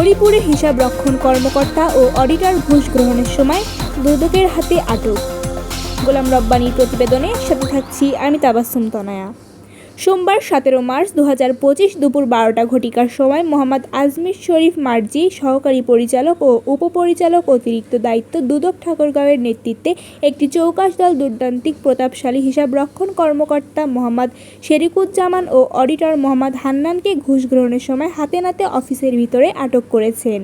হরিপুরে হিসাব রক্ষণ কর্মকর্তা ও অডিটর ঘুষ গ্রহণের সময় দুদকের হাতে আটক। গোলাম রব্বানির প্রতিবেদনে সাথে থাকছি আমি তাবাসুম তনয়া। সোমবার সতেরো মার্চ দু দুপুর বারোটা ঘটিকার সময় মোহাম্মদ আজমির শরীফ মার্জি, সহকারী পরিচালক ও উপপরিচালক অতিরিক্ত দায়িত্ব দুদক ঠাকুরগাঁওয়ের নেতৃত্বে একটি চৌকাশ দল দুর্দান্তিক প্রতাপশালী হিসাব রক্ষণ কর্মকর্তা মোহাম্মদ শেরিকুজ্জামান ও অডিটর মোহাম্মদ হান্নানকে ঘুষ গ্রহণের সময় হাতে নাতে অফিসের ভিতরে আটক করেছেন।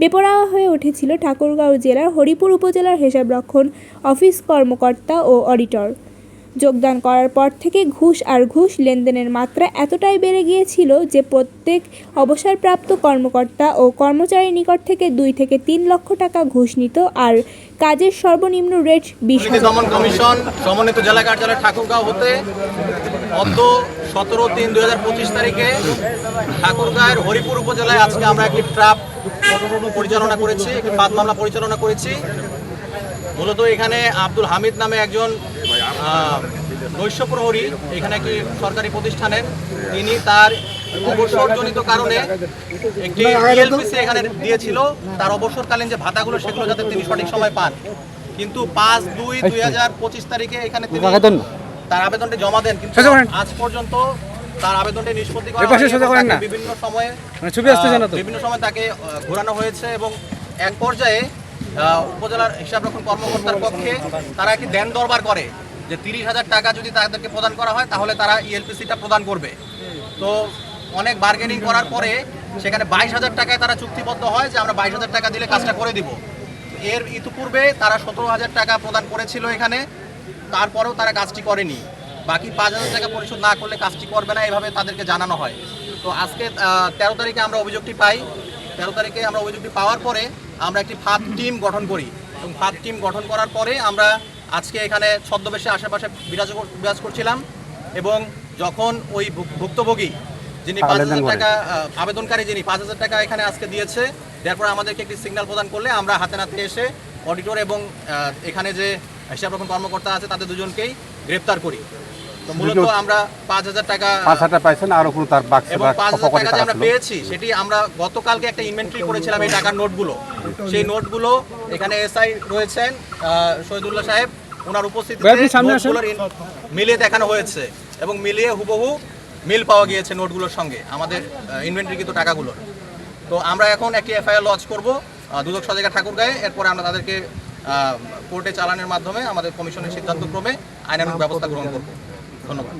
বেপরোয়া হয়ে উঠেছিল ঠাকুরগাঁও জেলার হরিপুর উপজেলার হিসাবরক্ষণ অফিস কর্মকর্তা ও অডিটর। যোগদান করার পর থেকে ঘুষ আর ঘুষ লেনদেনের মাত্রা এতটাই বেড়ে গিয়েছিল যে প্রত্যেক অবসরপ্রাপ্ত কর্মকর্তা ও কর্মচারীর নিকট থেকে দুই থেকে তিন লক্ষ টাকা ঘুষ নিত আর কাজের সর্বনিম্ন রেট বিশ দমন কমিশন সমন্বিত জেলা কার্যালয় ঠাকুরগাঁও হতে অদ্য সতেরো তিন দুই তারিখে ঠাকুরগাঁয়ের হরিপুর উপজেলায় আজকে আমরা একটি ট্রাপ পরিচালনা করেছি, একটি বাদ মামলা পরিচালনা করেছি। মূলত এখানে আব্দুল হামিদ নামে একজন নৈশ প্রহরী এখানে একটি সরকারি প্রতিষ্ঠানের তিনি তার অবসরজনিত কারণে একটি ইএলপিসি এখানে দিয়েছিল তার অবসরকালীন যে ভাতাগুলো সেগুলো যাতে তিনি সঠিক সময় পান। কিন্তু পাঁচ দুই দুই হাজার পঁচিশ তারিখে এখানে তিনি তার আবেদনটি জমা দেন কিন্তু আজ পর্যন্ত তার আবেদনটি নিষ্পত্তি করা। বিভিন্ন সময়ে মানে বিভিন্ন সময় তাকে ঘোরানো হয়েছে এবং এক পর্যায়ে উপজেলার হিসাব রক্ষণ কর্মকর্তার পক্ষে তারা একটি দেন দরবার করে। যে তিরিশ হাজার টাকা যদি তাদেরকে প্রদান করা হয়, তাহলে তারা E ইএলপিসিটা প্রদান করবে। তো অনেক বার্গেনিং করার পরে সেখানে বাইশ হাজার টাকায় তারা চুক্তিবদ্ধ হয় যে আমরা বাইশ হাজার টাকা দিলে কাজটা করে দিব। এর ইতিপূর্বে তারা সতেরো হাজার টাকা প্রদান করেছিল এখানে, তারপরেও তারা কাজটি করেনি। বাকি পাঁচ হাজার টাকা পরিশোধ না করলে কাজটি করবে না, এভাবে তাদেরকে জানানো হয়। তো আজকে তেরো তারিখে আমরা অভিযোগটি পাই। তেরো তারিখে আমরা অভিযোগটি পাওয়ার পরে আমরা একটি ফাঁদ টিম গঠন করি। এবং ফাঁদ টিম গঠন করার পরে আমরা আজকে এখানে ছদ্মবেশে আশেপাশে বিরাজ বিরাজ করছিলাম এবং যখন ওই ভুক্তভোগী যিনি পাঁচ হাজার টাকা আবেদনকারী যিনি পাঁচ হাজার টাকা এখানে আজকে দিয়েছে তারপর আমাদেরকে একটি সিগন্যাল প্রদান করলে আমরা হাতে নাতে এসে অডিটর এবং এখানে যে হিসাব রক্ষণ কর্মকর্তা আছে তাদের দুজনকেই গ্রেপ্তার করি। তো মূলত আমরা পাঁচ হাজার টাকা পাঁচ হাজার পাইছেন আরও কোনো তার বাক্সে এবং পাঁচ হাজার টাকা যে আমরা পেয়েছি সেটি আমরা গতকালকে একটা ইনভেন্টরি করেছিলাম এই টাকার নোটগুলো। সেই নোটগুলো এখানে এসআই রয়েছেন শহীদুল্লাহ সাহেব। ওনার উপস্থিতিতে মিলিয়ে দেখানো হয়েছে এবং মিলিয়ে হুবহু মিল পাওয়া গিয়েছে নোটগুলোর সঙ্গে আমাদের ইনভেন্টরিকৃত টাকাগুলোর। তো আমরা এখন একটি এফআইআর লঞ্চ করব আহ, দুদক সজাগা ঠাকুরগাঁয়ে এরপরে আমরা তাদেরকে আহ, কোর্টে চালানোর মাধ্যমে আমাদের কমিশনের সিদ্ধান্তক্রমে আইনানুক ব্যবস্থা গ্রহণ করব। ধন্যবাদ।